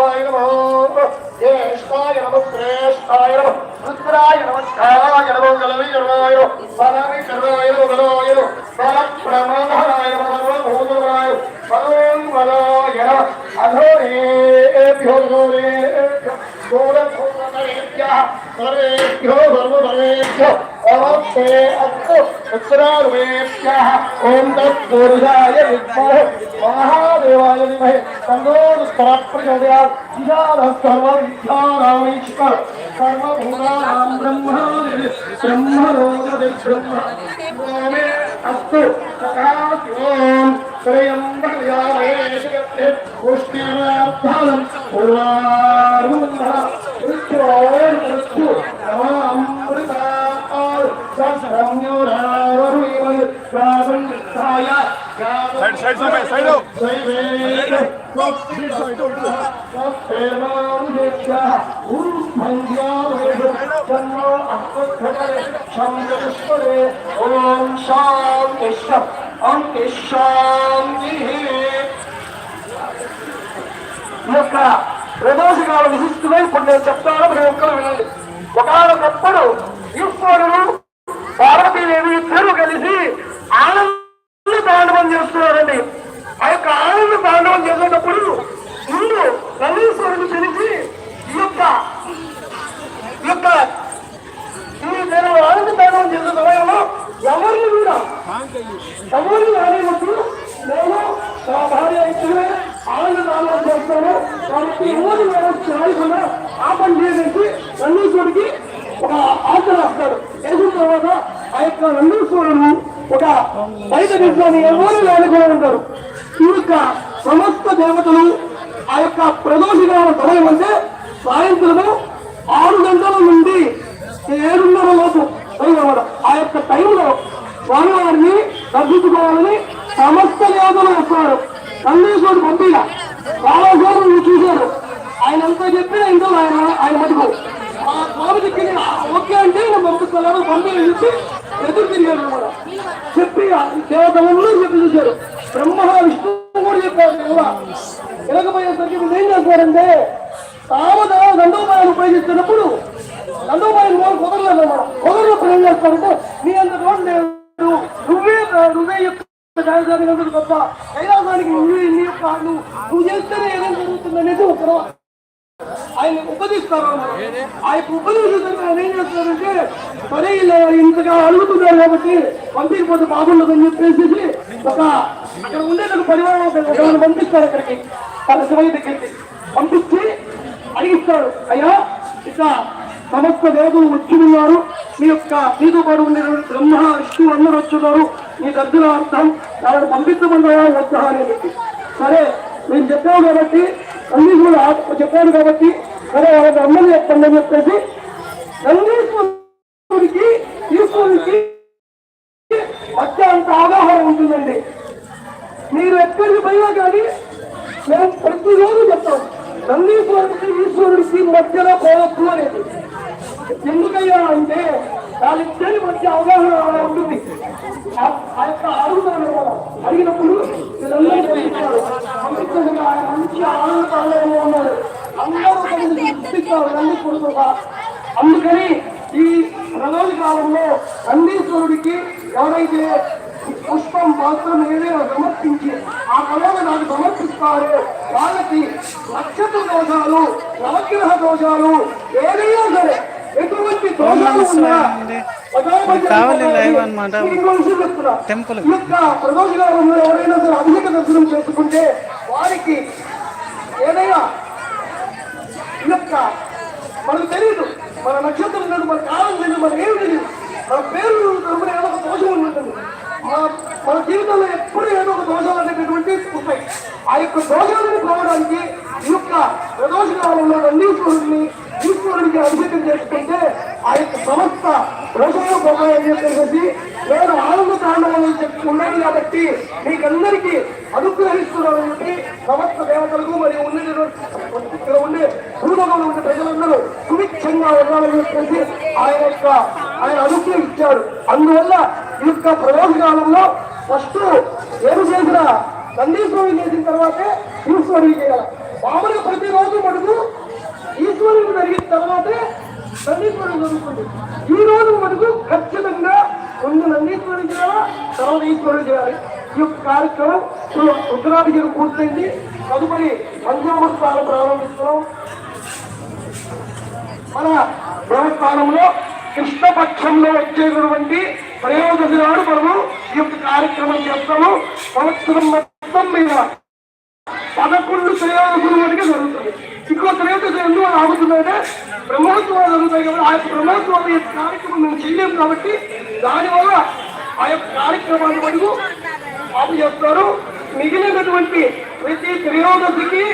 వామదేవాయ నమో. జ్యేష్ఠాయ నమ శ్రేష్ఠాయ నమ. రుద్రాయ నమస్కారాయ నమో గలవి గర్వాయ బలవి గర్వాయ నమో గలవాయ బల ప్రమాణాయ నమ సర్వభూతరాయ బలోన్ నమ. అధోరేభ్యో ఘోరేభ్యో ఘోరఘోరతరేభ్యः సర్వేభ్యో సర్వసర్వేభ్యో నమస్తే అస్తు चक्रारुणेभ्यः ॐ तत्पूर्वाय विद्महे महादेवाय विद्महे तन्नोरुस्तरप्रचोदयात् इदानः सर्वविद्यानामीश्वर सर्वभूतानां ब्रह्माणि ब्रह्मलोकदिर्ब्रह्म मे अस्तु तथा शिवम् पुष्टिमार्थानं पूर्वारुन्धः। సైడ్ సైడ్ సైడ్ సైడ్ ఓం శాంతి శాంతి శాంతి ఈ యొక్క ప్రదోషకాల విశిష్టమే ఇప్పుడు నేను చెప్తాను మీరు ఒక్కరు వినండి ఒకనొకప్పుడు ఈశ్వరుడు పార్వతీదేవి ఆ యొక్క ఆనంద తాండవం చేసేటప్పుడు ముందు నందీశ్వరుడు తెలిసి ఈ యొక్క ఈ యొక్క ఈ నేను ఆనంద తాండవం చేసే సమయంలో ఎవరిని కూడా ఎవరిని రానివ్వద్దు నేను నా భార్య ఇద్దరే ఆనంద దానం చేస్తాను. కాబట్టి ఎవరు నేను చేయకుండా ఆ పని చేసేసి నందీశ్వరుడికి ఒక ఆశ రాస్తాడు. వేసిన తర్వాత ఆ యొక్క నందీశ్వరుడు ఒక బయట నిల్చొని ఎవరు లేకుండా ఉంటారు. ఈ యొక్క సమస్త దేవతలు ఆ యొక్క ప్రదోషకాల సమయం అంటే సాయంత్రము ఆరు గంటల నుండి ఏడున్నర లోపు అన్నమాట ఆ యొక్క టైంలో స్వామివారిని దర్శించుకోవాలని సమస్త దేవతలు వస్తారు. నందీశ్వరుడు పంపిన చాలాసార్లు మీరు చూశారు. ఆయన అంతా చెప్పిన ఇంట్లో ఆయన ఆయన మటుకు. ఆ స్వామి దగ్గర ఓకే అంటే నేను పంపిస్తున్నాను పంపి చెప్పి ఎదురు తిరిగాడు అనమాట. చెప్పి దేవతలందరూ చెప్పి చూశారు. బ్రహ్మ విష్ణు కూడా చెప్పారు ఇలా ఇరగపోయేసరికి వీళ్ళు ఏం చేస్తారంటే తామద దండోపాయాన్ని ఉపయోగిస్తున్నప్పుడు దండోపాయం వాళ్ళు కుదరలేదు అనమాట కుదరనప్పుడు ఏం చేస్తారంటే నీ అంత రోడ్ లేదు. నువ్వే నువ్వే యొక్క రాజధాని తప్ప కైలాసానికి నువ్వు నీ యొక్క నువ్వు చేస్తేనే ఏదైనా జరుగుతుంది అనేది ఒక ఆయన ఉపదిస్తారు అన్నమాట. ఆ యొక్క ఉపదేశించడం ఆయన ఏం చేస్తారంటే సరే ఇలా ఇంతగా అడుగుతున్నారు కాబట్టి పంపించకపోతే బాగుండదని చెప్పేసి ఒక అక్కడ ఉండే ఒక పరివారం ఒకరిని పంపిస్తారు అక్కడికి. వాళ్ళ శివయ్య దగ్గరికి. పంపించి అడిగిస్తారు అయ్యా ఇక సమస్త దేవతలు వచ్చి ఉన్నారు. మీ యొక్క మీతో పాటు ఉండే బ్రహ్మ విష్ణు అందరూ వచ్చున్నారు మీ దగ్గర అర్థం వాళ్ళని పంపించమన్నారా? వద్దా? అని చెప్పి. సరే నేను చెప్పాను కాబట్టి అన్ని కూడా చెప్పాడు కాబట్టి మరి వాళ్ళకి అమ్మని చెప్పండి అని చెప్పేసి నందీశ్వరుడికి ఈశ్వరుడికి అత్యంత అంత అవగాహన ఉంటుందండి. మీరు ఎక్కడికి పోయినా కానీ మేము ప్రతిరోజు చెప్తాం నందీశ్వరుడికి ఈశ్వరుడికి మధ్యలో పోవచ్చు అనేది. ఎందుకయ్యా అంటే వాళ్ళిద్దరి మంచి అవగాహన అలా ఉంటుంది. ఆ- ఆ యొక్క అడుగుతారు అడిగినప్పుడు వీళ్ళందరూ ఆయన మంచి ఆనందంలో ఉన్నారు. అందరూ కలిసి గుర్తిస్తారు నందీశ్వరుడుగా అందుకని ఈ ప్రదోష కాలంలో నందీశ్వరుడికి ఎవరైతే పుష్పం మాత్రం ఏదైనా సమర్పించి ఆ కళను నాకు సమర్పిస్తారో వాళ్ళకి నక్షత్ర దోషాలు నవగ్రహ దోషాలు ఏదైనా సరే కావాలి live అన్నమాట. టెంపుల్. ప్రదోషకాలంలో ఎవరైనా సరే అభిషేక దర్శనం చేసుకుంటే వారికి ఏదైనా ఈ యొక్క మనకు తెలియదు మన నక్షత్రం లేదు మన కాలం తెలియదు మన ఏమి తెలియదు మన పేరు తరపున ఏదో ఒక దోషం ఉంటుంది. మన మన జీవితంలో ఎప్పుడు ఏదో ఒక దోషాలు అనేటటువంటి ఉంటాయి. ఆ యొక్క దోషాలను పోవడానికి ఈ యొక్క ప్రదోష కాలంలో నందీశ్వరుడిని ఈశ్వరుడికి అభిషేకం చేసుకుంటే ఆ యొక్క సమస్త దోషాలు పోతాయని చెప్పేసి నేను ఆనంద తాండవం ఉన్నాను కాబట్టి మీకందరికీ అనుగ్రహిస్తున్నాను చెప్పి సమస్త దేవతలకు మరియు ఉన్నటువంటి ఇక్కడ ఉండే భూలోకంలో ఉండే ప్రజలందరూ సుభిక్షంగా ఉండాలని చెప్పేసి ఆయన యొక్క ఆయన అనుగ్రహించాడు అందువల్ల ఈ యొక్క ప్రదోష ఫస్ట్ ఏమి చేసినా నందీశ్వరుడు చేసిన తర్వాతే ఈశ్వరుడు చేయాలి. మామూలుగా ప్రతిరోజు మటుకు ఈశ్వరుడు జరిగిన తర్వాతే నందీశ్వరుడు జరుగుతుంది ఈ రోజు మనకు ఖచ్చితంగా ముందు నందీశ్వరుడు చేయాలా తర్వాత ఈశ్వరుడు చేయాలి ఈ యొక్క కార్యక్రమం ఇప్పుడు ఉత్తరాభిషేకం పూర్తయింది. తదుపరి పంచామస్థానం ప్రారంభిస్తున్నాం. మన దేవస్థానంలో కృష్ణపక్షంలో వచ్చేటటువంటి ప్రయోజనాలు మనము ఈ యొక్క కార్యక్రమం చేస్తాము. సంవత్సరం మొత్తం మీద పదకొండు శ్రేయాల వరకు జరుగుతుంది ఇంకో త్రయోదశ ఎందువల్ల ఆగుతుందంటే బ్రహ్మోత్సవాలు జరుగుతాయి కాబట్టి ఆ యొక్క బ్రహ్మోత్సవాల యొక్క కార్యక్రమం మేము చేయలేము కాబట్టి దానివల్ల ఆ యొక్క కార్యక్రమాన్ని మటుకు ఆపు చేస్తారు మిగిలినటువంటి ప్రతి త్రయోదశికి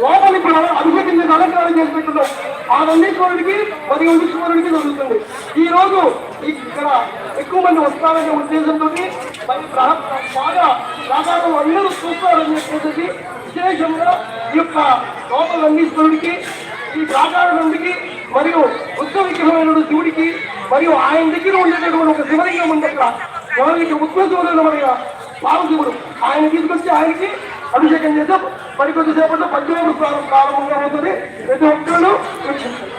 లోపలి అనుభూతిని అలంకారం చేసి పెట్టున్నాం ఆ నందీశ్వరుడికి మరియు ఈశ్వరుడికి జరుగుతుంది. ఈ రోజు ఇక్కడ ఎక్కువ మంది వస్తారనే ఉద్దేశంతో మరి బాగా సాధారణ అందరూ చూస్తారని విశేషంగా ఈ యొక్క లోపల నందీశ్వరుడికి ఈ ప్రాకార నందికి మరియు ఉత్సవ విగ్రహమైన శివుడికి మరియు ఆయన దగ్గర ఉండేటటువంటి ఒక శివలింగం ఉంది అక్కడ ఎవరికి ఉత్సవం మరి పాలశివుడు ఆయన తీసుకొచ్చి ఆయనకి అభిషేకం చేద్దాం మరి కొద్దిసేపట్లో పద్దెనిమిది ప్రారంభం ప్రారంభంగా అవుతుంది ప్రతి ఒక్కరు వీక్షించండి.